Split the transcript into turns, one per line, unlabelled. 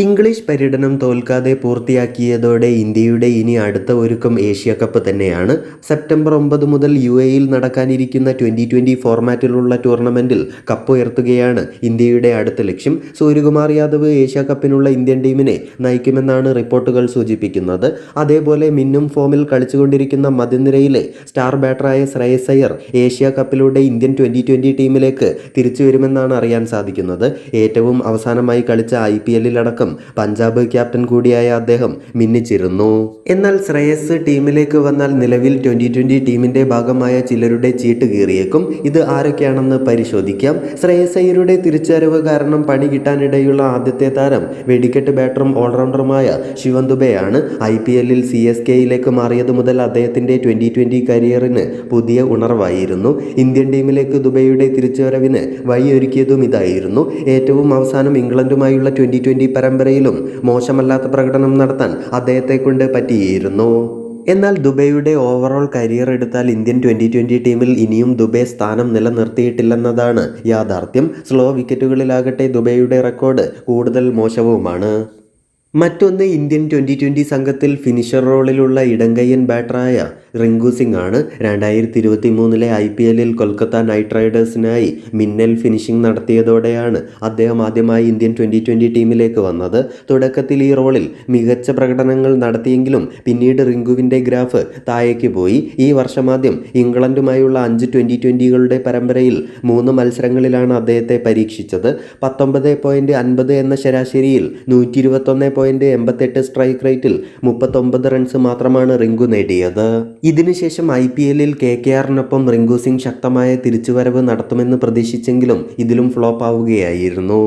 English പര്യടനം തോൽക്കാതെ പൂർത്തിയാക്കിയതോടെ ഇന്ത്യയുടെ ഇനി അടുത്ത ഒരുക്കം ഏഷ്യ കപ്പ് തന്നെയാണ്. സെപ്റ്റംബർ ഒമ്പത് മുതൽ യു എയിൽ നടക്കാനിരിക്കുന്ന ട്വന്റി ട്വന്റി ഫോർമാറ്റിലുള്ള ടൂർണമെന്റിൽ കപ്പ് ഉയർത്തുകയാണ് ഇന്ത്യയുടെ അടുത്ത ലക്ഷ്യം. സൂര്യകുമാർ യാദവ് ഏഷ്യ കപ്പിനുള്ള ഇന്ത്യൻ ടീമിനെ നയിക്കുമെന്നാണ് റിപ്പോർട്ടുകൾ സൂചിപ്പിക്കുന്നത്. അതേപോലെ മിന്നും ഫോമിൽ കളിച്ചുകൊണ്ടിരിക്കുന്ന മധ്യനിരയിലെ സ്റ്റാർ ബാറ്ററായ ശ്രേയസ് അയ്യർ ഏഷ്യ കപ്പിലൂടെ ഇന്ത്യൻ ട്വന്റി ട്വന്റി ടീമിലേക്ക് തിരിച്ചു വരുമെന്നാണ് അറിയാൻ സാധിക്കുന്നത്. ഏറ്റവും അവസാനമായി കളിച്ച ഐ പി എല്ലിലടക്കം പഞ്ചാബ് ക്യാപ്റ്റൻ കൂടിയായ അദ്ദേഹം മിന്നിച്ചിരുന്നു. എന്നാൽ ശ്രേയസ് ടീമിലേക്ക് വന്നാൽ നിലവിൽ ട്വന്റി ട്വന്റി ടീമിന്റെ ഭാഗമായ ചിലരുടെ ചീട്ട് കീറിയേക്കും. ഇത് ആരൊക്കെയാണെന്ന് പരിശോധിക്കാം. ശ്രേയസ് അയ്യരുടെ തിരിച്ചറിവ് കാരണം പണി കിട്ടാനിടയുള്ള ആദ്യത്തെ താരം വെടിക്കെട്ട് ബാറ്ററും ഓൾറൗണ്ടറുമായ ശിവൻ ദുബെയാണ്. ഐ പി എല്ലിൽ സി എസ് കെയിലേക്ക് മാറിയത് മുതൽ അദ്ദേഹത്തിന്റെ ട്വന്റി ട്വന്റി കരിയറിന് പുതിയ ഉണർവായിരുന്നു. ഇന്ത്യൻ ടീമിലേക്ക് ദുബൈയുടെ തിരിച്ചുവരവിന് വഴിയൊരുക്കിയതും ഇതായിരുന്നു. ഏറ്റവും അവസാനം ഇംഗ്ലണ്ടുമായുള്ള ട്വന്റി ട്വന്റി പരമ്പരയിലും മോശമല്ലാത്ത പ്രകടനം നടത്താൻ അദ്ദേഹത്തെ കൊണ്ട് പറ്റിയിരുന്നു. എന്നാൽ ദുബൈയുടെ ഓവറോൾ കരിയർ എടുത്താൽ ഇന്ത്യൻ ട്വന്റി ട്വന്റി ടീമിൽ ഇനിയും ദുബൈ സ്ഥാനം നിലനിർത്തിയിട്ടില്ലെന്നതാണ് യാഥാർത്ഥ്യം. സ്ലോ വിക്കറ്റുകളിലാകട്ടെ ദുബൈയുടെ റെക്കോർഡ് കൂടുതൽ മോശവുമാണ്. മറ്റൊന്ന് ഇന്ത്യൻ ട്വന്റി ട്വന്റി സംഘത്തിൽ ഫിനിഷർ റോളിലുള്ള ഇടങ്കയ്യൻ ബാറ്ററായ റിങ്കു സിംഗ് ആണ് രണ്ടായിരത്തി ഇരുപത്തി മൂന്നിലെ ഐ പി എല്ലിൽ കൊൽക്കത്ത നൈറ്റ് റൈഡേഴ്സിനായി മിന്നൽ ഫിനിഷിംഗ് നടത്തിയതോടെയാണ് അദ്ദേഹം ആദ്യമായി ഇന്ത്യൻ ട്വന്റി ട്വന്റി ടീമിലേക്ക് വന്നത്. തുടക്കത്തിൽ ഈ റോളിൽ മികച്ച പ്രകടനങ്ങൾ നടത്തിയെങ്കിലും പിന്നീട് റിങ്കുവിന്റെ ഗ്രാഫ് താഴേക്ക് പോയി. ഈ വർഷമാദ്യം ഇംഗ്ലണ്ടുമായുള്ള അഞ്ച് ട്വന്റി ട്വന്റികളുടെ പരമ്പരയിൽ മൂന്ന് മത്സരങ്ങളിലാണ് അദ്ദേഹത്തെ പരീക്ഷിച്ചത്. പത്തൊമ്പത് പോയിന്റ് അൻപത് എന്ന ശരാശരിയിൽ നൂറ്റി ഇരുപത്തൊന്ന് പോയിന്റ് എൺപത്തെട്ട് സ്ട്രൈക്ക് റേറ്റിൽ മുപ്പത്തൊമ്പത് റൺസ് മാത്രമാണ് റിങ്കു നേടിയത്. ഇതിനുശേഷം ഐ പി എല്ലിൽ കെ കെ ആറിനൊപ്പം റിങ്കു സിംഗ് ശക്തമായ തിരിച്ചുവരവ് നടത്തുമെന്ന് പ്രതീക്ഷിച്ചെങ്കിലും ഇതിലും ഫ്ലോപ്പ് ആവുകയായിരുന്നു